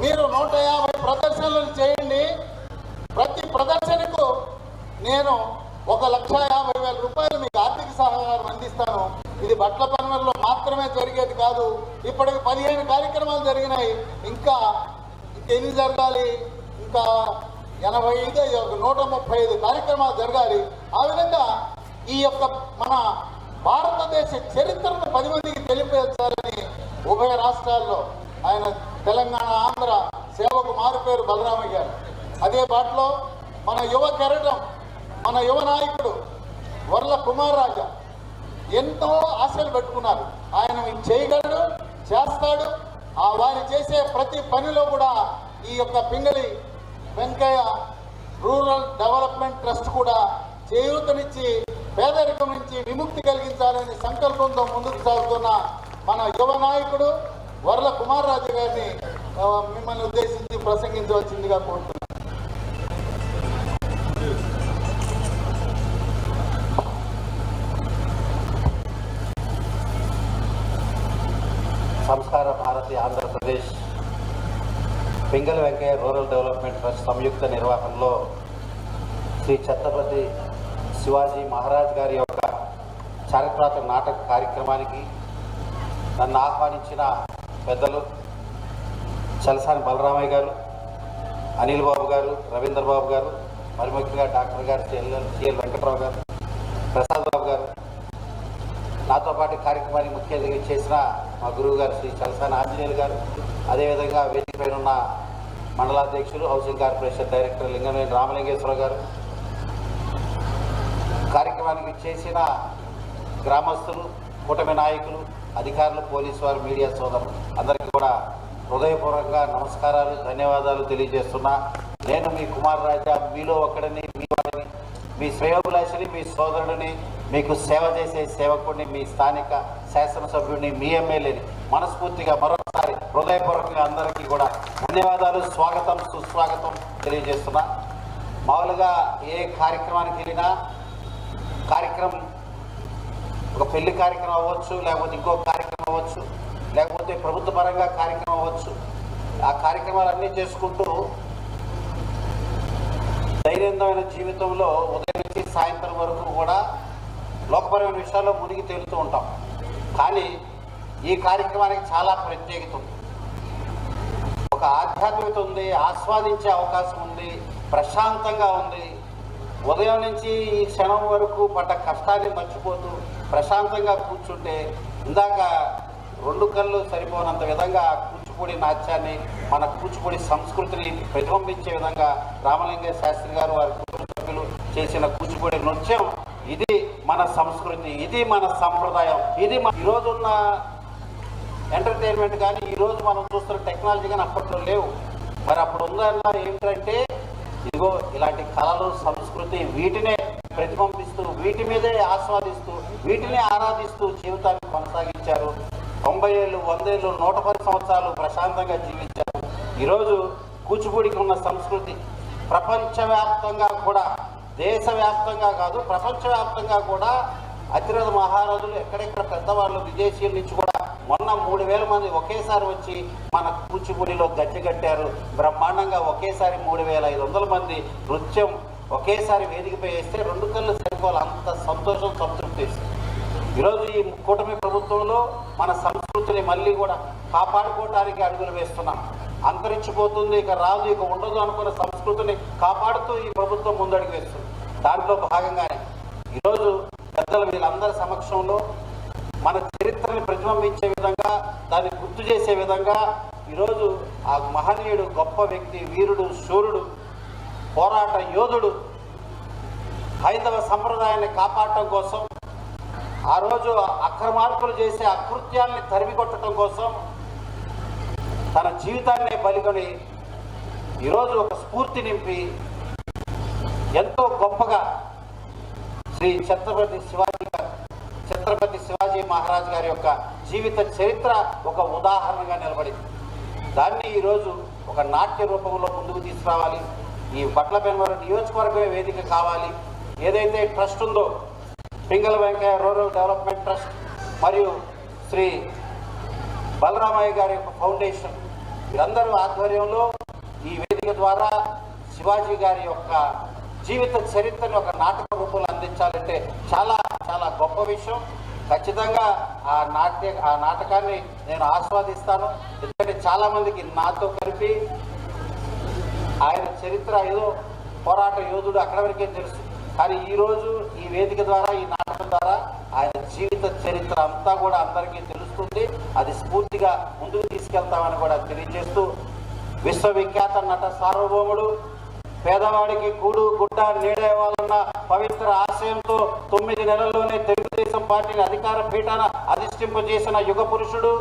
మీరు నూట యాభై ప్రదర్శనలు చేయండి. ప్రతి ప్రదర్శనకు నేను ఒక లక్ష యాభై వేల రూపాయలు మీకు ఆర్థిక సహకారం అందిస్తాను. ఇది బట్ల పనులలో మాత్రమే జరిగేది కాదు. ఇప్పటికి పదిహేను కార్యక్రమాలు జరిగినాయి. ఇంకా ఎన్ని జరగాలి? ఇంకా ఎనభై ఐదు ఒక నూట ముప్పై ఐదు కార్యక్రమాలు జరగాలి. ఆ విధంగా ఈ యొక్క మన భారతదేశ చరిత్రను పది మందికి తెలియపరచాలని ఉభయ రాష్ట్రాల్లో ఆయన తెలంగాణ ఆంధ్ర సేవకు మారుపేరు బలరామయ్య గారు. అదే బాటలో మన యువ కెరటం మన యువ నాయకుడు వర్ల కుమార్ రాజా ఎంతో ఆశలు పెట్టుకున్నారు. ఆయన చేయగలడు చేస్తాడు. ఆ వారి చేసే ప్రతి పనిలో కూడా ఈ యొక్క Pingali Venkayya rural development trust కూడా చేయూతనిచ్చి పేదరికం నుంచి విముక్తి కలిగించాలనే సంకల్పంతో ముందుకు సాగుతున్న మన యువ నాయకుడు వరల కుమార్ రాజు గారిని మిమ్మల్ని ఉద్దేశించి ప్రసంగించవచ్చిందిగా కోరుతున్నాను. Sanskar Bharati Andhra Pradesh Pingali Venkayya rural development trust సంయుక్త నిర్వహణలో శ్రీ ఛత్రపతి శివాజీ మహారాజ్ గారి యొక్క చారిత్రాత్మక నాటక కార్యక్రమానికి నన్ను ఆహ్వానించిన పెద్దలు చలసాని బలరామయ్య గారు అనిల్ బాబు గారు రవీందర్ బాబు గారు మరి ముఖ్యంగా డాక్టర్ గారు సిఎల్ సిఎల్ వెంకట్రావు గారు ప్రసాద్ బాబు గారు. నాతో పాటు కార్యక్రమానికి ముఖ్య అతిథిగా చేసిన మా గురువు గారు శ్రీ చలసాని ఆంజనేయులు గారు అదేవిధంగా వేదిక పైన ఉన్న మండలాధ్యక్షులు housing corporation director Linganeni Ramalingeswara Rao garu. కార్యక్రమానికి చేసిన గ్రామస్తులు కూటమి నాయకులు అధికారులు పోలీసు వారు మీడియా సోదరులు అందరికీ కూడా హృదయపూర్వకంగా నమస్కారాలు ధన్యవాదాలు తెలియజేస్తున్నా. నేను మీ కుమార్ రాజా మీలో ఒకడిని మీ వాడిని మీ శ్రేయోభిలాషిని మీ సోదరుడిని మీకు సేవ చేసే సేవకుడిని మీ స్థానిక శాసనసభ్యుడిని మీ ఎమ్మెల్యేని మనస్ఫూర్తిగా మరొకసారి హృదయపూర్వకంగా అందరికీ కూడా ధన్యవాదాలు స్వాగతం సుస్వాగతం తెలియజేస్తున్నా. మామూలుగా ఏ కార్యక్రమానికి వెళ్ళినా కార్యక్రమం ఒక పెళ్ళి కార్యక్రమం అవ్వచ్చు లేకపోతే ఇంకో కార్యక్రమం అవ్వచ్చు లేకపోతే ప్రభుత్వ పరంగా కార్యక్రమం అవ్వచ్చు. ఆ కార్యక్రమాలన్నీ చేసుకుంటూ దైనందిన జీవితంలో ఉదయం నుంచి సాయంత్రం వరకు కూడా లోకపరమైన విషయాల్లో మునిగి తేలుతూ ఉంటాం. కానీ ఈ కార్యక్రమానికి చాలా ప్రత్యేకత ఉంది. ఒక ఆధ్యాత్మికత ఉంది ఆస్వాదించే అవకాశం ఉంది ప్రశాంతంగా ఉంది. ఉదయం నుంచి ఈ క్షణం వరకు పడ్డ కష్టాన్ని మర్చిపోతూ ప్రశాంతంగా కూర్చుంటే ఇందాక రెండు కళ్ళు సరిపోనంత విధంగా కూచిపూడి నాట్యాన్ని మన కూచిపూడి సంస్కృతిని ప్రతిబింబించే విధంగా రామలింగ శాస్త్రి గారు వారి కుటుంబ సభ్యులు చేసిన కూచిపూడి నృత్యం ఇది మన సంస్కృతి ఇది మన సంప్రదాయం ఇది మన ఈరోజున్న ఎంటర్టైన్మెంట్ కానీ ఈరోజు మనం చూస్తున్న టెక్నాలజీ కానీ అప్పట్లో లేవు. మరి అప్పుడు ఉందన్న ఏంటంటే ఇదిగో ఇలాంటి కళలు సంస్కృతి వీటినే ప్రతిబింబిస్తూ వీటి మీదే ఆస్వాదిస్తూ వీటిని ఆరాధిస్తూ జీవితాన్ని కొనసాగించారు. తొంభై ఏళ్ళు వందేళ్ళు నూట పది సంవత్సరాలు ప్రశాంతంగా జీవించారు. ఈరోజు కూచిపూడికి ఉన్న సంస్కృతి ప్రపంచవ్యాప్తంగా కూడా దేశవ్యాప్తంగా కాదు ప్రపంచవ్యాప్తంగా కూడా అతిరథ మహారాజులు ఎక్కడెక్కడ పెద్దవాళ్ళు విదేశీయుల నుంచి కూడా మొన్న మూడు వేల మంది ఒకేసారి వచ్చి మన కూచిపూడిలో గట్టి కట్టారు. బ్రహ్మాండంగా ఒకేసారి మూడు వేల ఐదు వందల మంది నృత్యం ఒకేసారి వేదికపై వేస్తే రెండు కళ్ళు సరిపోవాలి. అంత సంతోషం సంతృప్తి. ఈరోజు ఈ కూటమి ప్రభుత్వంలో మన సంస్కృతిని మళ్ళీ కూడా కాపాడుకోవడానికి అడుగులు వేస్తున్నాం. అంతరించిపోతుంది ఇక రాదు ఇక ఉండదు అనుకున్న సంస్కృతిని కాపాడుతూ ఈ ప్రభుత్వం ముందడుగు వేస్తుంది. దాంట్లో భాగంగానే ఈరోజు పెద్దలు వీళ్ళందరి సమక్షంలో మన చరిత్రని ప్రతిబింబించే విధంగా దాన్ని గుర్తు చేసే విధంగా ఈరోజు ఆ మహనీయుడు గొప్ప వ్యక్తి వీరుడు శూరుడు పోరాట యోధుడు హైందవ సంప్రదాయాన్ని కాపాడటం కోసం ఆ రోజు అక్రమార్కులు చేసే అకృత్యాల్ని తరిమికొట్టడం కోసం తన జీవితాన్నే బలికొని ఈరోజు ఒక స్ఫూర్తి నింపి ఎంతో గొప్పగా శ్రీ ఛత్రపతి శివాజీ ఛత్రపతి శివాజీ మహారాజ్ గారి యొక్క జీవిత చరిత్ర ఒక ఉదాహరణగా నిలబడింది. దాన్ని ఈరోజు ఒక నాట్య రూపంలో ముందుకు తీసుకురావాలి. ఈ బట్ల పెనమర నియోజకవర్గమే వేదిక కావాలి. ఏదైతే ట్రస్ట్ ఉందో Pingali Venkayya rural development trust మరియు శ్రీ బలరామయ్య గారి యొక్క ఫౌండేషన్ వీరందరూ ఆధ్వర్యంలో ఈ వేదిక ద్వారా శివాజీ గారి యొక్క జీవిత చరిత్రను ఒక నాటక రూపంలో అందించాలంటే చాలా చాలా గొప్ప విషయం. ఖచ్చితంగా ఆ నాట్య ఆ నాటకాన్ని నేను ఆస్వాదిస్తాను. ఎందుకంటే చాలామందికి నాతో కలిపి ఆయన చరిత్ర ఏదో పోరాట యోధుడు అక్కడ వరకే తెలుసు. కానీ ఈ రోజు ఈ వేదిక ద్వారా ఈ నాటకం ద్వారా ఆయన జీవిత చరిత్ర అంతా కూడా అందరికీ తెలుస్తుంది. అది స్ఫూర్తిగా ముందుకు తీసుకెళ్తామని కూడా తెలియజేస్తూ విశ్వవిఖ్యాత నట సార్వభౌముడు పేదవాడికి కూడు గుడ్డ నీడేవాలన్న పవిత్ర ఆశయంతో తొమ్మిది నెలల్లోనే తెలుగుదేశం పార్టీని అధికార పీఠాన అధిష్టింపజేసిన యుగ పురుషుడు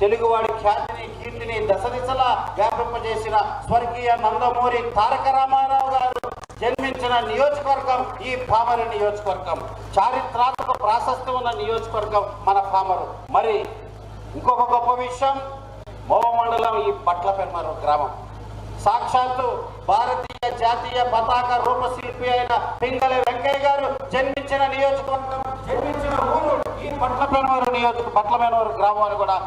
తెలుగువాడి ఖ్యాతిని కీర్తిని దశ దిశలా వ్యాపింపజేసిన స్వర్గీయ నందమూరి తారక రామారావు గారు జన్మించిన నియోజకవర్గం ఈ పామరు నియోజకవర్గం. చారిత్రాత్మక ప్రాశస్త్యం ఉన్న నియోజకవర్గం మన పామరు. మరి ఇంకొక గొప్ప విషయం మోవ మండలం ఈ పట్ల పెన్మరు గ్రామం. సాక్షాత్తు భారతీయ జాతీయ పతాక రూపశిల్పి అయిన పింగళి వెంకయ్య గారు జన్మించిన నియోజకవర్గం జన్మించిన ఊరు ఈ పట్లపెనవరు నియోజక పట్లపెనవరు గ్రామం అని కూడా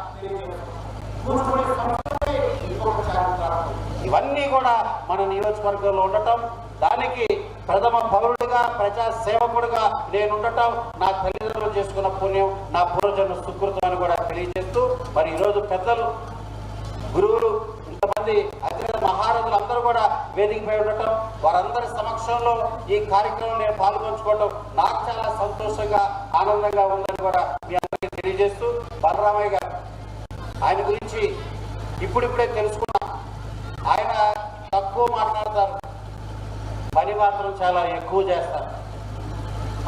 ఇవన్నీ కూడా మన నియోజకవర్గంలో ఉండటం. దానికి ప్రథమ పౌరుడిగా ప్రజా సేవకుడిగా నేను ఉండటం నా తల్లిదండ్రులు చేసుకున్న పుణ్యం నా పూర్వజన్మ సుకృతం అని కూడా తెలియజేస్తూ మరి ఈరోజు పెద్దలు గురువులు ఇంతమంది అతిథి మహారథులు అందరూ కూడా వేదికపై ఉండటం వారందరి సమక్షంలో ఈ కార్యక్రమం నేను పాల్గొంచుకోవడం నాకు చాలా సంతోషంగా ఆనందంగా ఉందని కూడా మీ అందరికీ తెలియజేస్తూ బలరామయ్య గారు ఆయన గురించి ఇప్పుడిప్పుడే తెలుసుకున్నా. ఆయన తక్కువ మాట్లాడతారు. పని మాత్రం చాలా ఎక్కువ చేస్తారు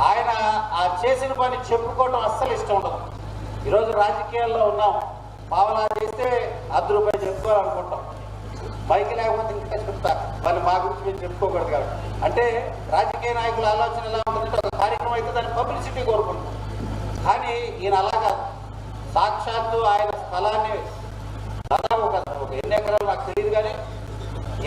ఆయన ఆ చేసిన పని చెప్పుకోవడం అస్సలు ఇష్టం ఉండదు. ఈరోజు రాజకీయాల్లో ఉన్నాం. పావలా చేస్తే అర్ధ రూపాయలు చెప్పుకోవాలనుకుంటాం. బైక్ లేకపోతే ఇంకా చెప్తా. మరి మా గురించి మేము చెప్పుకోకూడదు కాబట్టి. అంటే రాజకీయ నాయకుల ఆలోచన ఎలా ఉంటుందంటే ఒక కార్యక్రమం అయితే దాన్ని పబ్లిసిటీ కోరుకుంటాం. కానీ ఈయన అలా కాదు. సాక్షాత్తు ఆయన స్థలాన్ని దాదాపు ఒక ఎన్ని ఎకరాలు నాకు తెలియదు కానీ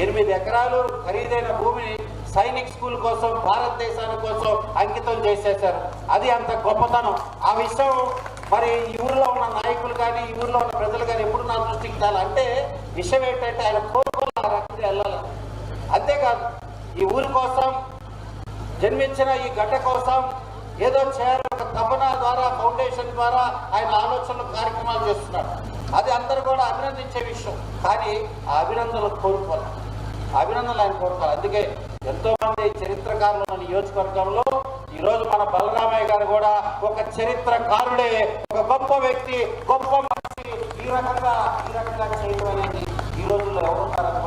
ఎనిమిది ఎకరాలు ఖరీదైన భూమిని సైనిక్ స్కూల్ కోసం భారతదేశాని కోసం అంకితం చేసేసారు అది అంత గొప్పతనం. ఆ విషయం మరి ఈ ఊరిలో ఉన్న నాయకులు కానీ ఈ ఊరిలో ఉన్న ప్రజలు కానీ ఎప్పుడు నా దృష్టికి తేలా అంటే విషయం ఏంటంటే ఆయన కోరుకున్న రకంగా వెళ్ళాలి. అంతేకాదు ఈ ఊరి కోసం జన్మించిన ఈ గడ్డ కోసం ఏదో చేయాలి ఒక తపన ద్వారా ఫౌండేషన్ ద్వారా ఆయన ఆలోచనలు కార్యక్రమాలు చేస్తున్నాడు అది అందరూ కూడా అభినందించే విషయం. కానీ ఆ అభినందనలు కోరుకోవాలి అభినందనలు ఆయన కోరుకోవాలి అందుకే ఎంతో మంది చరిత్రకారులు మన నియోజకవర్గంలో ఈ రోజు మన బలరామయ్య గారు కూడా ఒక చరిత్రకారుడే ఒక గొప్ప వ్యక్తి గొప్ప మనిషి. ఈ రకంగా ఈ రకంగా చేయడం అనేది ఈ రోజుల్లో ఎవరున్నారని